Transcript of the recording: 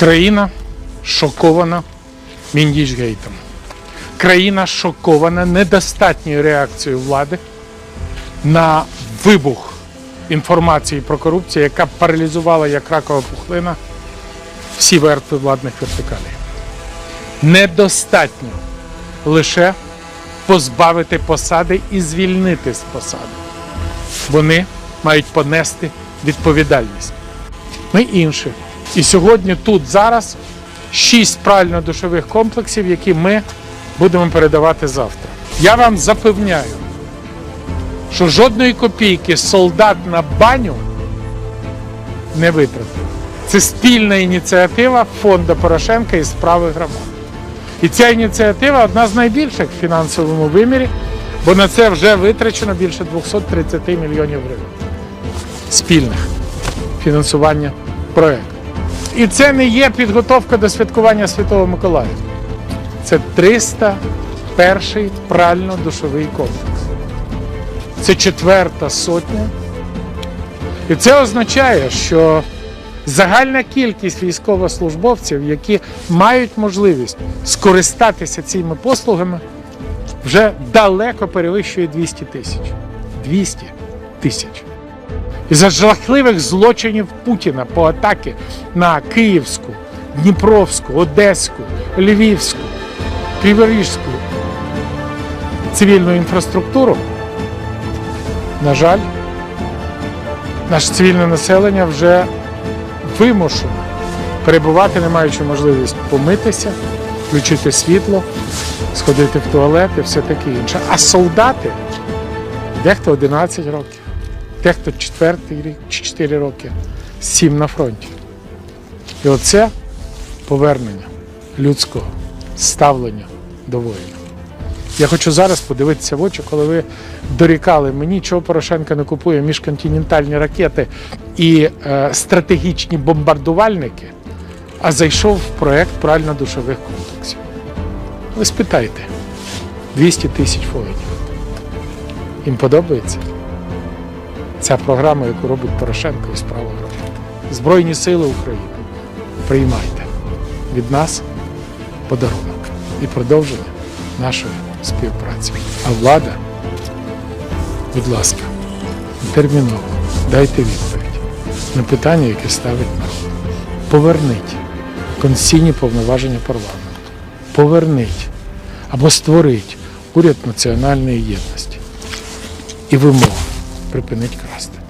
Країна шокована Міндічгейтом. Країна шокована недостатньою реакцією влади на вибух інформації про корупцію, яка паралізувала як ракова пухлина всі верстви владних вертикалей. Недостатньо лише позбавити посади і звільнити з посади. Вони мають понести відповідальність. Ми інші. І сьогодні тут зараз шість прально-душових комплексів, які ми будемо передавати завтра. Я вам запевняю, що жодної копійки солдат на баню не витратив. Це спільна ініціатива фонду Порошенка і справи громад. І ця ініціатива одна з найбільших в фінансовому вимірі, бо на це вже витрачено більше 230 мільйонів гривень спільних фінансування проєкту. І це не є підготовка до святкування Святого Миколая. Це 301 прально-душовий комплекс. Це четверта сотня. І це означає, що загальна кількість військовослужбовців, які мають можливість скористатися цими послугами, вже далеко перевищує 200 тисяч. 200 тисяч. Із-за жахливих злочинів Путіна по атаки на Київську, Дніпровську, Одеську, Львівську, Криворіжську цивільну інфраструктуру, на жаль, наше цивільне населення вже вимушено перебувати, не маючи можливість помитися, включити світло, сходити в туалет і все таке інше. А солдати дехто 11 років дехто четвертий рік чи 4 роки, сім на фронті. І оце повернення людського ставлення до воїна. Я хочу зараз подивитися в очі, коли ви дорікали мені, чого Порошенко не купує міжконтинентальні ракети і е, стратегічні бомбардувальники, а зайшов в проект прально-душових комплексів. Ви спитайте, 200 тисяч воїнів. Їм подобається? Ця програма, яку робить Порошенко і справа громад. Збройні сили України. Приймайте від нас подарунок і продовження нашої співпраці. А влада, будь ласка, терміново дайте відповідь на питання, яке ставить народ. Поверніть конституційні повноваження парламенту. Поверніть або створіть уряд національної єдності і вимогу propriamente casta.